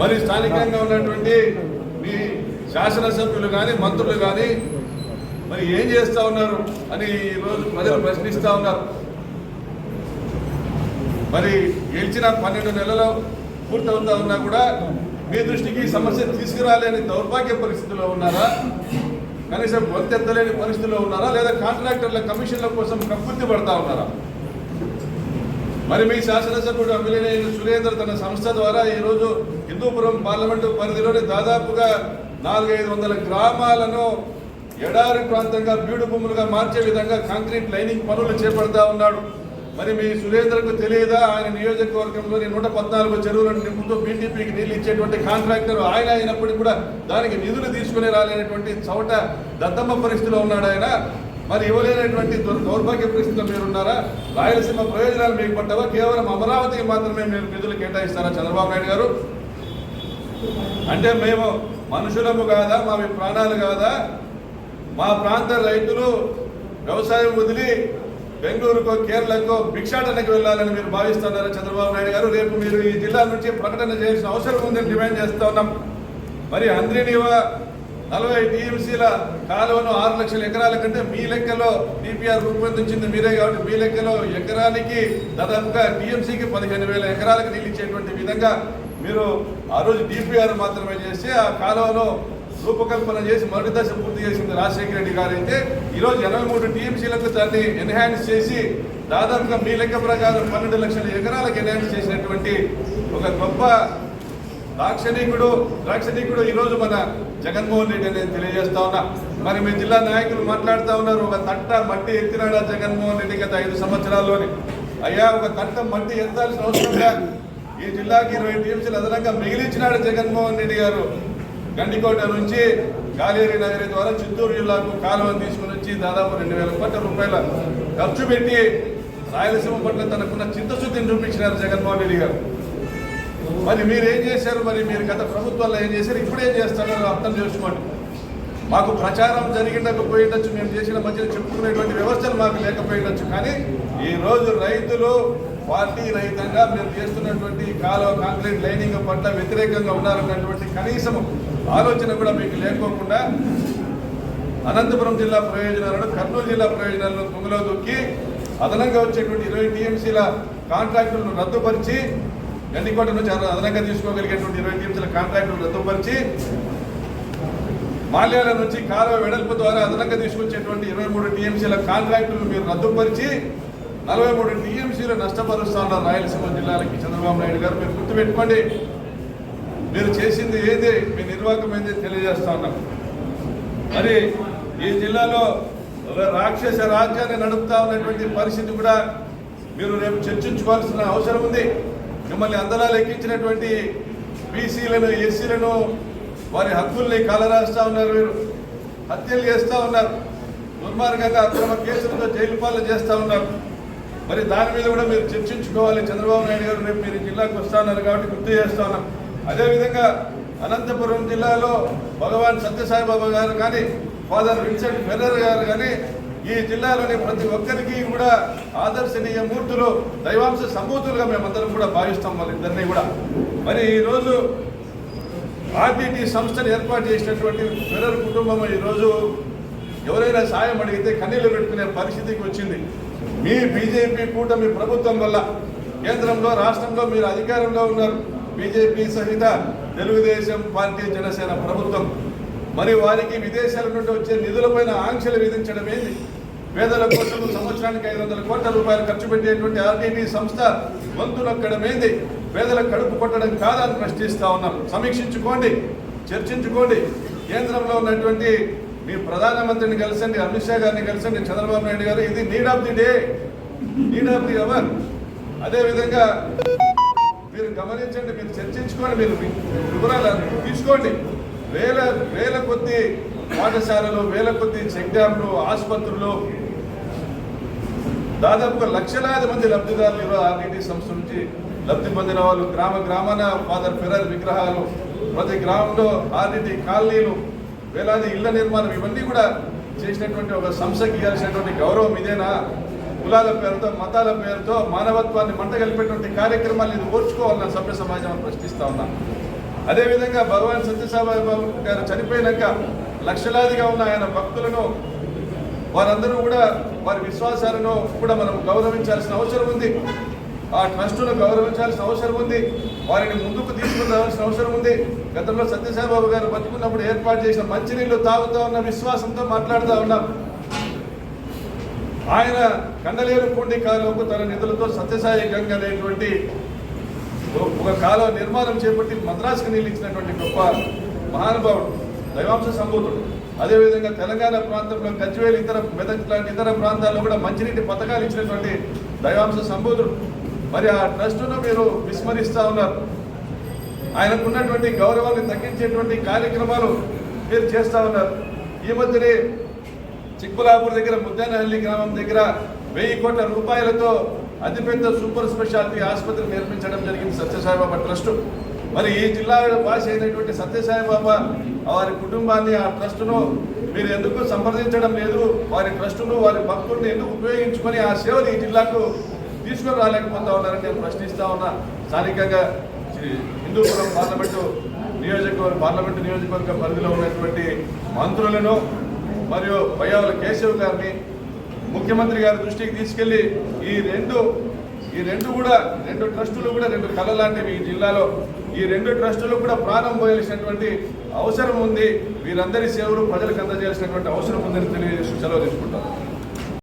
మరి స్థానికంగా ఉన్నటువంటి మీ శాసనసభ్యులు కానీ మంత్రులు కానీ మరి ఏం చేస్తా ఉన్నారు అని ఈరోజు ప్రజలు ప్రశ్నిస్తూ ఉన్నారు. మరి గెలిచిన పన్నెండు నెలలు పూర్తవుతా ఉన్నా కూడా మీ దృష్టికి సమస్య తీసుకురాలేని దౌర్భాగ్య పరిస్థితిలో ఉన్నారా? కనీసం గొంతెత్తలేని పరిస్థితిలో ఉన్నారా? లేదా కాంట్రాక్టర్ల కమిషన్ల కోసం కక్కుర్తి పడతా ఉన్నారా? మరి మీ శాసనసభ్యుడు అమిలినేని సురేందర్ తన సంస్థ ద్వారా ఈరోజు హిందూపురం పార్లమెంటు పరిధిలోని దాదాపుగా నాలుగైదు వందల గ్రామాలను ఎడారి ప్రాంతంగా బీడు భూములుగా మార్చే విధంగా కాంక్రీట్ లైనింగ్ పనులు చేపడతా ఉన్నాడు. మరి మీ సురేంద్రకు తెలియదా? ఆయన నియోజకవర్గంలోని నూట పద్నాలుగు చెరువులను నింపుతూ బీటీపీకి నీళ్ళు ఇచ్చేటువంటి కాంట్రాక్టర్ ఆయన అయినప్పటికీ కూడా దానికి నిధులు తీసుకునే రాలేనటువంటి చవట దత్తమ్మ పరిస్థితిలో ఉన్నాడు ఆయన. మరి ఇవ్వలేనటువంటి దౌర్భాగ్య పరిస్థితిలో మీరున్నారా రాయలసీమ ప్రయోజనాలు మీకు పడ్డావా కేవలం అమరావతికి మాత్రమే మీరు నిధులు కేటాయిస్తారా చంద్రబాబు నాయుడు గారు? అంటే మేము మనుషులము కాదా మావి ప్రాణాలు కాదా? మా ప్రాంత రైతులు వ్యవసాయం వదిలి బెంగళూరుకో కేరళకో భిక్షాటనకి వెళ్ళాలని మీరు భావిస్తున్నారు చంద్రబాబు నాయుడు గారు? రేపు మీరు ఈ జిల్లా నుంచి ప్రకటన చేయాల్సిన అవసరం ఉందని డిమాండ్ చేస్తా ఉన్నాం. మరి అంద్రినివ నలభై టీఎంసీల కాలువను ఆరు లక్షల ఎకరాల కంటే మీ లెక్కలో టీపీఆర్ రూపొందించింది మీరే కాబట్టి మీ లెక్కలో ఎకరానికి దాదాపుగా టీఎంసీకి పదిహేను వేల ఎకరాలకు నీళ్ళు ఇచ్చేటువంటి విధంగా మీరు ఆ రోజు డిపిఆర్ మాత్రమే చేసి ఆ కాలంలో రూపకల్పన చేసి మొదటి దశ పూర్తి చేసింది రాజశేఖర రెడ్డి గారు అయితే ఈరోజు ఎనభై మూడు టీఎంసీలకు దాన్ని ఎన్హాన్స్ చేసి దాదాపుగా మీ లెక్క ప్రకారం పన్నెండు లక్షల ఎకరాలకు ఎన్హాన్స్ చేసినటువంటి ఒక గొప్ప దాక్షణికుడు దాక్షణికుడు ఈరోజు మన జగన్మోహన్ రెడ్డి అనేది తెలియజేస్తా ఉన్నా. మరి మీ జిల్లా నాయకులు మాట్లాడుతూ ఉన్నారు ఒక తట్ట మట్టి ఎత్తినాడా జగన్మోహన్ రెడ్డి గత ఐదు సంవత్సరాల్లోని? అయ్యా ఒక తట్ట మట్టి ఎత్తాల్సిన అవసరం లేదు ఈ జిల్లాకి ఇరవై టీఎంసీలు అదనంగా మిగిలించినాడు జగన్మోహన్ రెడ్డి గారు. గండికోట నుంచి కాలేరి నగరి ద్వారా చిత్తూరు జిల్లాకు కాలువను తీసుకుని వచ్చి దాదాపు రెండు వేల కోట్ల రూపాయల ఖర్చు పెట్టి రాయలసీమ పట్ల తనకున్న చిత్తశుద్ధిని చూపించినారు జగన్మోహన్ రెడ్డి గారు. మరి మీరు ఏం చేశారు? మరి మీరు గత ప్రభుత్వాల్లో ఏం చేశారు? ఇప్పుడు ఏం అర్థం చేసుకోండి. మాకు ప్రచారం జరిగిండకపోయిండొచ్చు మేము చేసిన మధ్యన చెప్పుకునేటువంటి వ్యవస్థలు మాకు లేకపోయిండొచ్చు కానీ ఈ రోజు రైతులు పార్టీ రహితంగా మీరు చేస్తున్నటువంటి కాలువ కాంక్రీట్ లైనింగ్ పట్ల వ్యతిరేకంగా ఉన్నారన్నటువంటి కనీసం ఆలోచన కూడా మీకు లేకోకుండా అనంతపురం జిల్లా ప్రయోజనాలను కర్నూలు జిల్లా ప్రయోజనాలను తుంగలో దొక్కి అదనంగా వచ్చేటువంటి ఇరవై టీఎంసీల కాంట్రాక్టులను రద్దుపరిచి గండికోట నుంచి అదనంగా తీసుకోగలిగేటువంటి ఇరవై టీఎంసీల కాంట్రాక్టులను రద్దుపరిచి మాల్యాల నుంచి కాలువ వెడల్పు ద్వారా అదనంగా తీసుకొచ్చేటువంటి ఇరవై మూడు టీఎంసీల కాంట్రాక్టులు మీరు రద్దుపరిచి నలభై మూడు టీఎంసీలు నష్టపరుస్తున్నారు రాయలసీమ జిల్లాలకి చంద్రబాబు నాయుడు గారు మీరు గుర్తుపెట్టుకోండి. మీరు చేసింది ఏది మీ నిర్వాహకం ఏంది తెలియజేస్తా ఉన్నాం. మరి ఈ జిల్లాలో రాక్షస రాజ్యాన్ని నడుపుతా ఉన్నటువంటి పరిస్థితి కూడా మీరు రేపు చర్చించుకోవాల్సిన అవసరం ఉంది. మిమ్మల్ని అందలా లెక్కించినటువంటి బీసీలను ఎస్సీలను వారి హక్కుల్ని కాలరాస్తా ఉన్నారు మీరు హత్యలు చేస్తూ ఉన్నారు. దుర్మార్గంగా అక్రమ కేసులతో జైలు పాలన చేస్తూ ఉన్నారు. మరి దాని మీద కూడా మీరు చర్చించుకోవాలి. చంద్రబాబు నాయుడు గారు రేపు మీరు జిల్లాకు వస్తున్నారు కాబట్టి గుర్తు చేస్తూ ఉన్నాం. అదేవిధంగా అనంతపురం జిల్లాలో భగవాన్ సత్యసాయిబాబా గారు కానీ ఫాదర్ విన్సెంట్ ఫెర్రర్ గారు కానీ ఈ జిల్లాలోని ప్రతి ఒక్కరికి కూడా ఆదర్శనీయ మూర్తులు దైవాంశ సంభూతులుగా మేమందరం కూడా భావిస్తాం వాళ్ళిద్దరినీ కూడా. మరి ఈరోజు ఆర్టీటీ సంస్థను ఏర్పాటు చేసినటువంటి ఫెర్రర్ కుటుంబం ఈరోజు ఎవరైనా సాయం అడిగితే కన్నీళ్ళు పెట్టుకునే పరిస్థితికి వచ్చింది. మీ బీజేపీ కూటమి ప్రభుత్వం వల్ల కేంద్రంలో రాష్ట్రంలో మీరు అధికారంలో ఉన్నారు. బీజేపీ సహిత తెలుగుదేశం పార్టీ జనసేన ప్రభుత్వం. మరి వారికి విదేశాల నుండి వచ్చే నిధులపైన ఆంక్షలు విధించడం ఏంది పేదల కోసం సంవత్సరానికి ఐదు వందల కోట్ల రూపాయలు ఖర్చు పెట్టేటువంటి ఆర్టీటీ సంస్థ గొంతు నొక్కడం ఏంది పేదల కడుపు కొట్టడం కాదని ప్రశ్నిస్తా ఉన్నాం. సమీక్షించుకోండి చర్చించుకోండి. కేంద్రంలో ఉన్నటువంటి మీ ప్రధానమంత్రిని కలిసండి అమిత్ షా గారిని కలిసండి చంద్రబాబు నాయుడు గారు ఇది need of the day need of the hour అదేవిధంగా మీరు గమనించండి మీరు చర్చించుకోండి మీరు వివరాలు తీసుకోండి. వేల వేల కొద్ది పాఠశాలలు వేల కొద్ది చెక్ డ్యాంలు ఆసుపత్రులు దాదాపుగా లక్షలాది మంది లబ్ధిదారులు ఈరోజు ఆర్టీటీ సంస్థ నుంచి లబ్ధి పొందిన వాళ్ళు గ్రామ గ్రామాన ఫాదర్ ఫెరర్ విగ్రహాలు ప్రతి గ్రామంలో ఆర్డిటి కాలనీలు వేలాది ఇళ్ళ నిర్మాణం ఇవన్నీ కూడా చేసినటువంటి ఒక సంస్థకి ఇవ్వాల్సినటువంటి గౌరవం ఇదేనా? కులాల పేరుతో మతాల పేరుతో మానవత్వాన్ని మంట కలిపేటువంటి కార్యక్రమాలు ఇది ఓర్చుకోవాలని సభ్య సమాజం అని ప్రశ్నిస్తా ఉన్నా. అదేవిధంగా భగవాన్ సత్యసాయి బాబు గారు చనిపోయినాక లక్షలాదిగా ఉన్న ఆయన భక్తులను వారందరూ కూడా వారి విశ్వాసాలను కూడా మనం గౌరవించాల్సిన అవసరం ఉంది. ఆ ట్రస్టును గౌరవించాల్సిన అవసరం ఉంది. వారిని ముందుకు తీసుకురావాల్సిన అవసరం ఉంది. గతంలో సత్యసాయిబాబు గారు బతుకున్నప్పుడు ఏర్పాటు చేసిన మంచినీళ్ళు తాగుతూ ఉన్న విశ్వాసంతో మాట్లాడుతూ ఉన్నాం. ఆయన కండలేరు పూండి కాలువకు తన నిధులతో సత్యసాయి గంగ అనేటువంటి ఒక కాలువ నిర్మాణం చేపట్టి మద్రాసుకు నీళ్ళు ఇచ్చినటువంటి గొప్ప మహానుభావుడు దైవాంశ సంబోధుడు. అదేవిధంగా తెలంగాణ ప్రాంతంలో గజ్వేల్ ఇతర మెదక్ లాంటి ఇతర ప్రాంతాల్లో కూడా మంచినీటి పథకాలు ఇచ్చినటువంటి దైవాంశ సంబోధుడు. మరి ఆ ట్రస్టును మీరు విస్మరిస్తూ ఉన్నారు. ఆయనకున్నటువంటి గౌరవాన్ని తగ్గించేటువంటి కార్యక్రమాలు మీరు చేస్తా ఉన్నారు. ఈ మధ్యనే చిక్కులాపూర్ దగ్గర ముద్దానహల్లి గ్రామం దగ్గర వెయ్యి కోట్ల రూపాయలతో అతిపెద్ద సూపర్ స్పెషాలిటీ ఆసుపత్రి నిర్మించడం జరిగింది సత్యసాయిబాబా ట్రస్ట్. మరి ఈ జిల్లా భాష అయినటువంటి సత్యసాయిబాబా వారి కుటుంబాన్ని ఆ ట్రస్టును మీరు ఎందుకు సంప్రదించడం లేదు? వారి ట్రస్టును వారి భక్తుల్ని ఎందుకు ఉపయోగించుకొని ఆ సేవలు ఈ జిల్లాకు తీసుకొని రాలేకపోతా ఉన్నారని నేను ప్రశ్నిస్తా ఉన్నా. స్థానికంగా హిందూపురం పార్లమెంటు నియోజకవర్గ పార్లమెంటు నియోజకవర్గ పరిధిలో ఉన్నటువంటి మంత్రులను మరియు పయ్యావుల కేశవ్ గారిని ముఖ్యమంత్రి గారి దృష్టికి తీసుకెళ్ళి ఈ రెండు ఈ రెండు కూడా రెండు ట్రస్టులు కూడా రెండు కళ లాంటివి ఈ జిల్లాలో. ఈ రెండు ట్రస్టులు కూడా ప్రాణం పోయాల్సినటువంటి అవసరం ఉంది. వీరందరి సేవలు ప్రజలకు అందజేయాల్సినటువంటి అవసరం ఉందని తెలియజేసి సెలవు తీసుకుంటారు